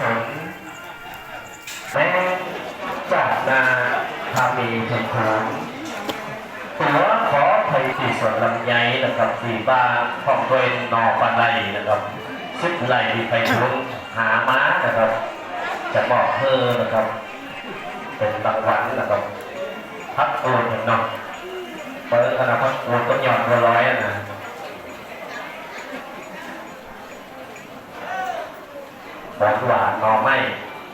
สนแม้จากนาทามีเห็นคูนตัวขอไทยที่สวนลำไยนะครับสีบ้าของตัวเองนอปานไลนะครับซึกไหลไปทุนหาม้านะครับ จะบอกเธอนะครับ เป็นรางวัลนะครับพักโอนอย่างเนาะเปิดคณะพักโอนต้องหย่อนตัวร้อยอะ นะหวานหวานหนอไม่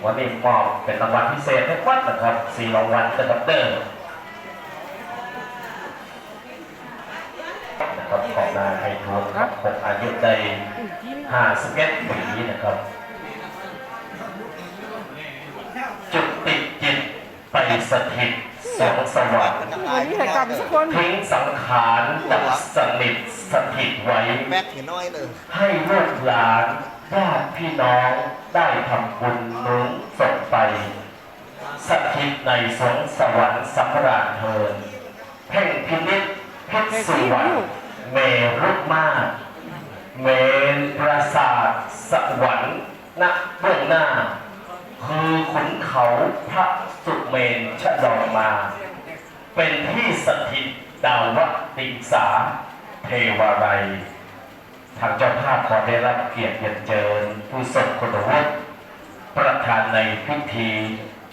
วันนี้มอบเป็นรางวัลพิเศษให้ควัดนะครับสี่รางวัลกระดับเดิมนะครับของนายไพฑูรย์ครับเป็นอายุได้ห้าสเอ็ดปีนะครับ จุดติดจิตไปสถิต สวงสวรรค์วันนี้ให้กลับสักคนทิ้งสังขารดับสนิทสถิตไว้ แม็กเห็นน้อยเลยให้ลูกหลานญาติพี่น้องได้ทำบุญนุ้งส่งไปสถิตในสวงสวรรค์สัมราชเทินเพ่งพินิจเพชรสุวรรณเมรุมาศเมนปราสาทสวรรค์ณเบื้องหน้า คือขุนเขาพระสุเมนชะลองมา เป็นที่สถิตดาววัติงสาเทวาไรยทางเจ้าภาพขอได้รับเกียรติเรียนเจิญผู้ทรงคุณวุฒิประธานในพิธี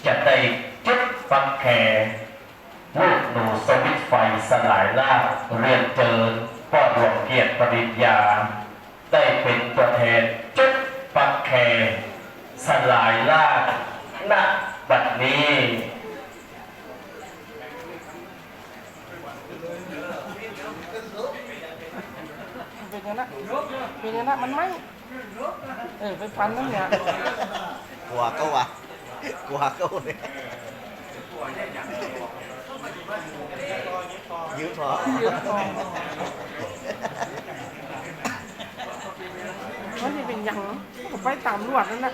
จะได้จุดฟังแคลูกหนูสวิตไฟสลายล่าเรียนเจิญป้อดวงเกียรติปริญญา ได้เป็นตัวแทนจุดฟังแคสลายล่า ณบัดนี้เป็นยังไงนะเป็นยังไงนะมันไหมเออไปฟันนั่นเนี่ยกลัวก็วะกลัวก็เนี่ยยืดพอยืดคอมันจะเป็นยังไปตามลวดนั่นแหละ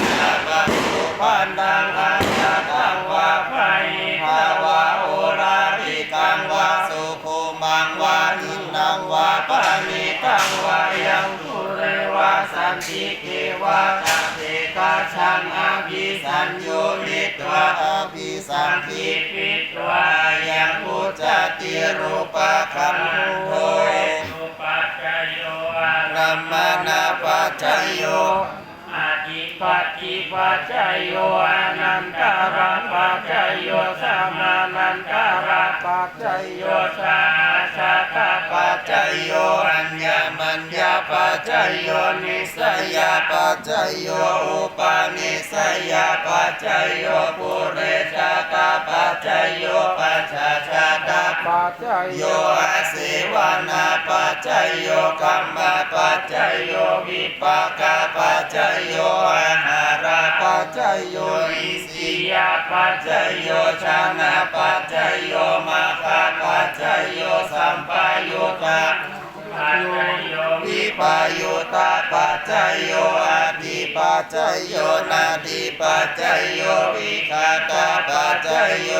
ขันดังอัญญาตังวาไพภาวะโอราริกังวาสุโคมังวาอินนังวาปานิตังวายังทุเรวาสันติเกวาตะเทกาชังอาภิสัญโยนิตวะอาภิสันติปิตวายังพุทธติรูปะคัมโภสุปัจจโยอารัมมานาปัจจโย ปัจจิปัจจโยอนันตาระปัจจโยสามานันตาระปัจจโยสาชาตาปัปัจจจจยโยอัญญมัญญาปัจจยโยนิสยาปัจจยโยอุปาณิสยาปัจจยโยปุเรชาตาปัจจยโยปัจจชาตาปัจจโยโยอาศิวานาปัจจยโยกัมมปัจจยโยวิปากาปัจจยโยอนาราปัจจยโยอิสิยาปัจจยโยชานาปัจจยโยมาคาปัจจยโยสัมปายุตาปัจจโยวิปายุตาปัจจยโยอดีปัจจยโยนาทิปัจจยโยวิคาตาปัจจยโย